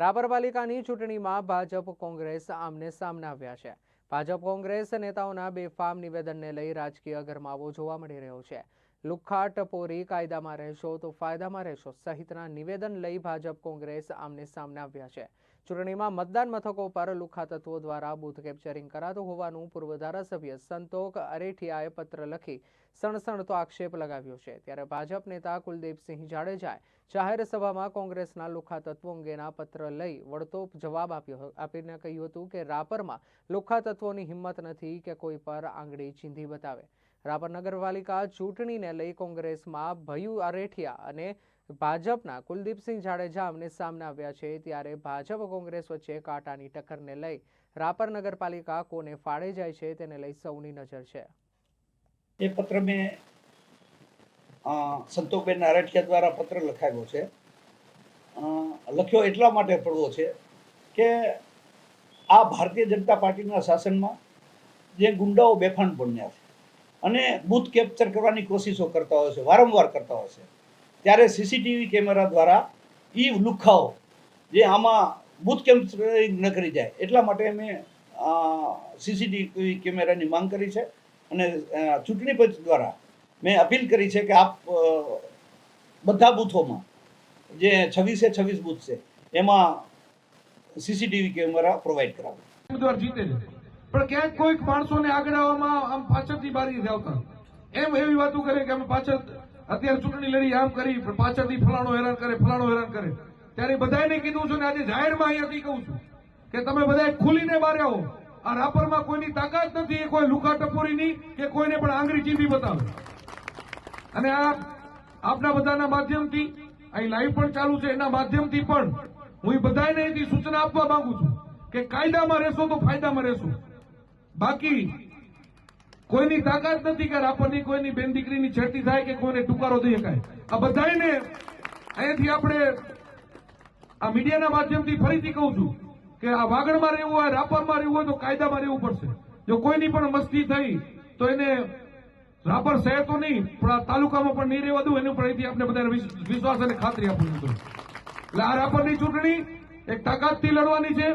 રાપર પાલિકાની ચૂંટણીમાં ભાજપ, કોંગ્રેસ આમને સામને આવ્યા છે. ભાજપ, કોંગ્રેસ નેતાઓના બેફામ નિવેદનને લઈ રાજકીય ગરમાવો જોવા મળી રહ્યો છે. લુખ્ખા ટપોરી કાયદામાં રહેશો તો ફાયદામાં રહેશો સહિતના નિવેદન લઈ ભાજપ કોંગ્રેસ આમને સામને આવ્યા છે. ચૂંટણીમાં મતદાન મથકો પર લુખા તત્વો દ્વારા બૂથ કેપ્ચરિંગ કરાતું હોવાનું પૂર્વ ધારાસભ્ય સંતોક અરેઠિયાએ પત્ર લખી સણસણતો આક્ષેપ લગાવ્યો છે. ત્યારે ભાજપ નેતા કુલદીપસિંહ જાડેજાએ જાહેર સભામાં કોંગ્રેસના લુખા તત્વો અંગેના પત્ર લઈ વળતો જવાબ આપ્યો આપીને કહ્યું હતું કે રાપરમાં લુખા તત્વોની હિંમત નથી કે કોઈ પર આંગળી ચીંધી બતાવે. રાપર નગરપાલિકા ચૂંટણીને લઈ કોંગ્રેસમાં ભયુ અરેઠિયા અને ભાજપના કુલદીપસિંહ જાડેજા આમને સામને આવ્યા છે. ત્યારે ભાજપ કોંગ્રેસ વચ્ચે કાંટાની ટક્કરને લઈ રાપર નગરપાલિકા કોને ફાળે જાય છે તેને લઈ સૌની નજર છે. એ પત્ર મેં સંતોકબેન નારઠિયા દ્વારા પત્ર લખાવ્યો છે. લખ્યો એટલા માટે પડવો છે કે આ ભારતીય જનતા પાર્ટીના શાસનમાં જે ગુંડાઓ બેફાન બન્યા છે અને બૂથ કેપ્ચર કરવાની કોશિશો કરતા હોય છે, વારંવાર કરતા હોય છે. ત્યારે સીસીટીવી કેમેરા દ્વારા એ લુખાઓ જે આમાં બૂથ કેપ્ચરિંગ ન કરી જાય, એટલા માટે મેં સીસીટીવી કેમેરાની માંગ કરી છે. અને ચૂંટણી પંચ દ્વારા મેં અપીલ કરી છે કે આપ બધા બૂથોમાં જે છવ્વીસે છવ્વીસ બૂથ છે, એમાં સીસીટીવી કેમેરા પ્રોવાઈડ કરાવો. ઉમેદવાર જીતે છે. પણ ક્યાંક કોઈક માણસોને આગળ આવવામાં આમ પાછળથી બારી આવતા એમ એવી વાતો કરે કે અમે પાછળ અત્યારે ચૂંટણી લડી, આમ કરી, પણ પાછળથી ફલાણો હેરાન કરે, ફલાણો હેરાન કરે. ત્યારે બધાને કીધું છું ને આજે જાહેરમાં અહીંયાથી કહું છું કે તમે બધા ખુલીને બહાર આવો. આ રાપરમાં કોઈની તાકાત નથી, એ કોઈ લુકા ટપોરીની કે કોઈને પણ આંગળી ચીંધી બતાવે. અને આ આપના બધાના માધ્યમથી અહીં લાઈવ પણ ચાલુ છે, એના માધ્યમથી પણ હું એ બધાને એથી સૂચના આપવા માંગુ છું કે કાયદામાં રહેશો તો ફાયદામાં રહેશો. બાકી કોઈની તાકાત નથી કે આપણને કોઈની બેન દીકરીની છેડતી થાય કે કોઈને ટુકારો દઈ શકાય. આ બધાને અહીંયાથી આપણે આ મીડિયાના માધ્યમથી ફરીથી કહું છું કે આ વાગડમાં રહેવું હોય, રાપરમાં રહેવું હોય તો કાયદામાં રહેવું પડશે. જો કોઈની પણ મસ્તી થઈ તો એને રાપર શહેર તો નહીં, પણ આ તાલુકામાં પણ નહીં રહેવા દઉં, એનું પણ અહીંથી આપણે બધાને વિશ્વાસ અને ખાતરી આપવી જોઈએ એટલે આ રાપરની ચૂંટણી એક તાકાતથી લડવાની છે.